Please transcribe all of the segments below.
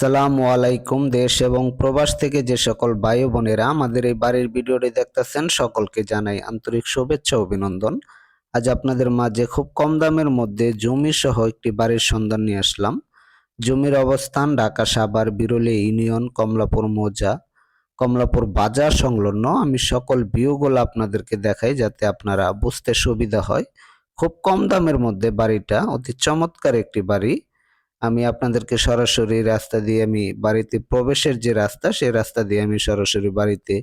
আসসালামু আলাইকুম, দেশ এবং প্রবাস থেকে যে সকল ভাই বোনেরা আমাদের এই বাড়ির ভিডিওটি দেখতেছেন, সকলকে জানাই আন্তরিক শুভেচ্ছা, অভিনন্দন। আজ আপনাদের মাঝে খুব কম দামের মধ্যে জমি সহ একটি বাড়ির সন্ধান নিয়ে আসলাম। জমির অবস্থান ঢাকা সাভার, বিরলি ইউনিয়ন, কমলাপুর মৌজা, কমলাপুর বাজার সংলগ্ন। আমি সকল ভিউগুলো আপনাদেরকে দেখাই যাতে আপনারা বুঝতে সুবিধা হয়। খুব কম দামের মধ্যে বাড়িটা অতি চমৎকার একটি বাড়ি। আমি আপনাদেরকে সরাসরি রাস্তা দিয়ে আমি বাড়িতে প্রবেশের যে রাস্তা, সেই রাস্তা দিয়ে আমি সরাসরি বাড়িতে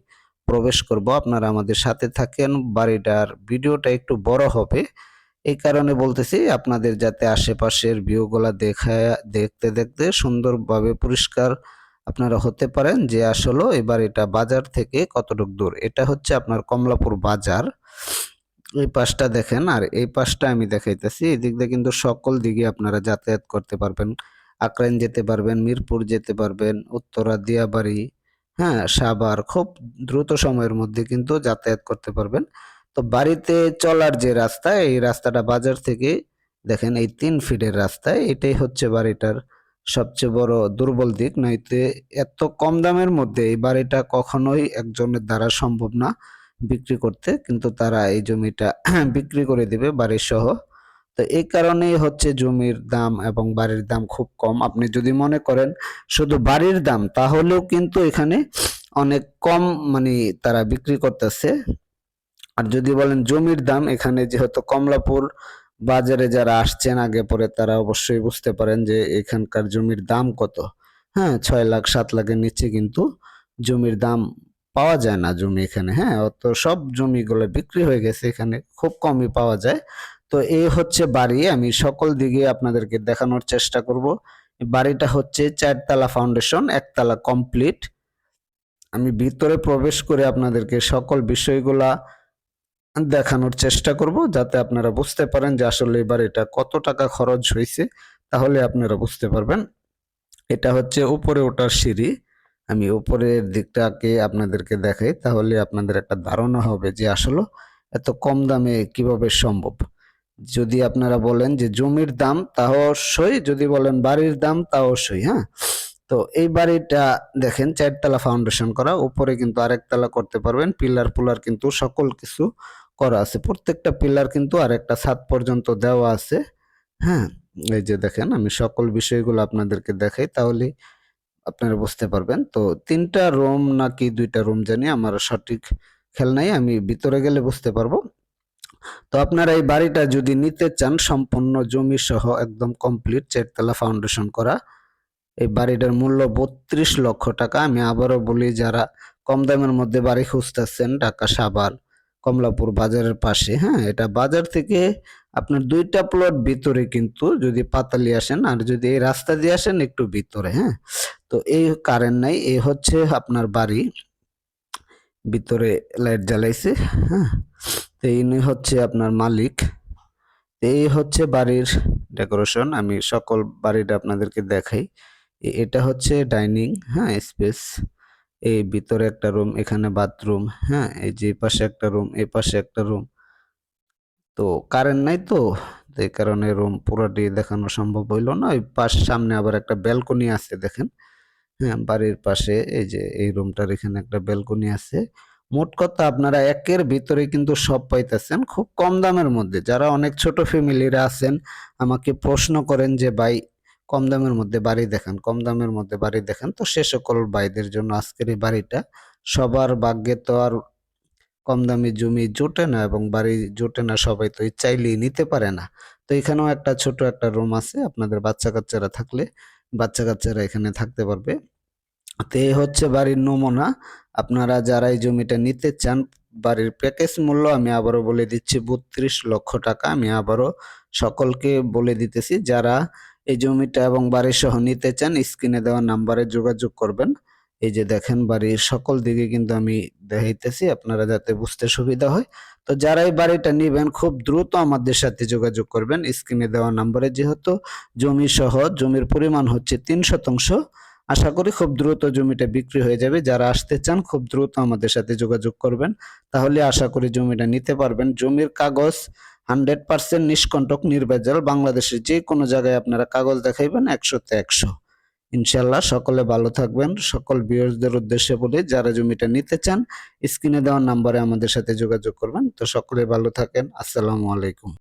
প্রবেশ করব। আপনারা আমাদের সাথে থাকেন। বাড়িটার ভিডিওটা একটু বড় হবে। এই কারণে বলতেছি, আপনাদের যাতে আশেপাশের ভিউগুলা দেখা, দেখতে দেখতে সুন্দরভাবে পরিষ্কার আপনারা হতে পারেন যে আসলে এই বাড়িটা বাজার থেকে কতটুক দূর। এটা হচ্ছে আপনার কমলাপুর বাজার। এই পাশটা দেখেন, আর এই পাশটা আমি দেখাইতেছি। এই দিক দিয়ে কিন্তু সকল দিকে আপনারা যাতায়াত করতে পারবেন। আকরাইন যেতে পারবেন, মিরপুর যেতে পারবেন, উত্তরা, দিয়াবাড়ি হ্যাঁ সাভার, খুব দ্রুত সময়ের মধ্যে কিন্তু যাতায়াত করতে পারবেন। তো বাড়িতে চলার যে রাস্তা, এই রাস্তাটা বাজার থেকে দেখেন এই তিন ফিটের রাস্তা, এটাই হচ্ছে বাড়িটার সবচেয়ে বড় দুর্বল দিক। নয়তো এত কম দামের মধ্যে এই বাড়িটা কখনোই একজনের দ্বারা সম্ভব না। বিক্রি করতে, কিন্তু তারা এই জমিটা বিক্রি করে দিবে বাড়ির সহ। তো এই কারণেই হচ্ছে জমির দাম এবং বাড়ির দাম খুব কম। আপনি যদি মনে করেন শুধু বাড়ির দাম, তাহলেও কিন্তু এখানে অনেক কম মানে তারা বিক্রি করতেছে। আর যদি বলেন জমির দাম, এখানে যেহেতু কমলাপুর বাজারে যারা আসছেন, আগে পরে তারা অবশ্যই বুঝতে পারেন যে এখানকার জমির দাম কত। হ্যাঁ ছয় লাখ, সাত লাখের নিচে কিন্তু জমির দাম পাওয়া যায় না জমি এখানে হ্যাঁ? তো সব জমিগুলো বিক্রি হয়ে গেছে এখানে, খুব কমই পাওয়া যায়। তো এই হচ্ছে বাড়ি, আমি সকল দিকে আপনাদেরকে দেখানোর চেষ্টা করব। বাড়িটা হচ্ছে চারতলা ফাউন্ডেশন একতলা কমপ্লিট আমি ভিতরে প্রবেশ করে আপনাদেরকে সকল বিষয়গুলা দেখানোর চেষ্টা করব, যাতে আপনারা বুঝতে পারেন যে আসলে এই বাড়িটা কত টাকা খরচ হয়েছে, তাহলে আপনারা বুঝতে পারবেন। এটা হচ্ছে উপরে ওঠার সিঁড়ি। আমি উপরের দিকটাকে আপনাদেরকে দেখাই, তাহলে আপনাদের একটা ধারণা হবে যে আসলে এত কম দামে কীভাবে সম্ভব। যদি আপনারা বলেন যে জমির দাম তা অবশ্যই। যদি বলেন বাড়ির দাম তা অবশ্যই হ্যাঁ? তো এই বাড়িটা দেখেন, চারতলা ফাউন্ডেশন করা, উপরে কিন্তু আরেকতলা করতে পারবেন পিলার পুলার কিন্তু সকল কিছু করা আছে। প্রত্যেকটা পিলার কিন্তু আরেকটা ছাদ পর্যন্ত দেওয়া আছে হ্যাঁ? এই যে দেখেন, আমি সকল বিষয়গুলো আপনাদেরকে দেখাই, তাহলে আপনারা বুঝতে পারবেন। তো তিনটা রুম নাকি দুইটা রুম জানি, আমার সঠিক খেল নাই, আমি ভিতরে গেলে বুঝতে পারব। তো আপনারা এই বাড়িটা যদি নিতে চান, সম্পূর্ণ জমি সহ একদম কমপ্লিট চারতলা ফাউন্ডেশন করা। এই বাড়িটার মূল্য বত্রিশ লক্ষ টাকা। আমি আবারও বলি, যারা কম দামের মধ্যে বাড়ি খুঁজতেছেন, ঢাকা, সাভার, কমলাপুর বাজারের পাশে হ্যাঁ এটা বাজার থেকে আপনার দুইটা প্লট ভিতরে কিন্তু যদি পাতালি আসেন, আর যদি এই রাস্তা দিয়ে আসেন, একটু ভিতরে হ্যাঁ। তো এই কারেন্ট নাই এই হচ্ছে আপনার বাড়ি। ভিতরে লাইট জ্বালাইছে হ্যাঁ। তো ইনি হচ্ছে আপনার মালিক। এই হচ্ছে বাড়ির ডেকোরেশন আমি সকল বাড়িটা আপনাদেরকে দেখাই। এটা হচ্ছে ডাইনিং হ্যাঁ স্পেস এই ভিতরে একটা রুম এখানে বাথরুম হ্যাঁ এই যে পাশে একটা রুম এই পাশে একটা রুম তো কারেন্ট নাই তো এই কারণে রুম পুরোটি দেখানো সম্ভব হইল না। ওই পাশ সামনে আবার একটা ব্যালকনি আছে, দেখেন। হ্যাঁ বাড়ির পাশে এই যে এই রুমটার এখানে একটা ব্যালকনি আছে। মোট কথা আপনারা একের ভিতরে কিন্তু সব পাইতেছেন খুব কম দামের মধ্যে। যারা অনেক ছোট ফ্যামিলিরা আছেন, আমাকে প্রশ্ন করেন যে, ভাই, কম দামের মধ্যে বাড়ি দেখান, কম দামের মধ্যে বাড়ি দেখান। তো সে সকল ভাইদের জন্য আজকের এই বাড়িটা সবার ভাগ্যে তো আর কম দামি জমি জোটে না এবং বাড়ি জোটে না, সবাই তো চাইলেই নিতে পারে না। তো এখানেও একটা ছোট একটা রুম আছে, আপনাদের বাচ্চা কাচ্চারা থাকলে বাচ্চা কাচ্চারা এখানে থাকতে পারবে। তো এই হচ্ছে বাড়ির নমুনা। আপনারা যারা এই জমিটা নিতে চান, বাড়ির প্যাকেজ মূল্য আমি আবারও বলে দিচ্ছি, বত্রিশ লক্ষ টাকা। আমি আবারও সকলকে বলে দিতেছি, যারা এই জমিটা এবং বাড়ির সহ নিতে চান, স্ক্রিনে দেওয়া নাম্বারে যোগাযোগ করবেন। এই যে দেখেন বাড়ির সকল দিকে কিন্তু আমি দেখাইতেছি, আপনারা যাতে বুঝতে সুবিধা হয়। তো যারা এই বাড়িটা নিবেন, খুব দ্রুত আমাদের সাথে যোগাযোগ করবেন। স্ক্রিনে দেওয়া নাম্বারে যেহেতু জমি সহ জমির পরিমাণ হচ্ছে তিন শতাংশ, আশা করি খুব দ্রুত জমিটা বিক্রি হয়ে যাবে। যারা আসতে চান, খুব দ্রুত আমাদের সাথে যোগাযোগ করবেন। তাহলে আশা করি জমিটা নিতে পারবেন। জমির কাগজ হান্ড্রেড পার্সেন্ট নিষ্কণ্টক, নির্ভেজাল। বাংলাদেশের যে কোনো জায়গায় আপনারা কাগজ দেখাইবেন, একশোতে একশো। ইনশাল্লাহ সকলে ভালো থাকবেন। সকল ভিউয়ার্সদের উদ্দেশ্যে বলে, যারা জমিটা নিতে চান স্ক্রিনে দেওয়ার নাম্বারে আমাদের সাথে যোগাযোগ করবেন। তো সকলে ভালো থাকেন। আসসালামু আলাইকুম।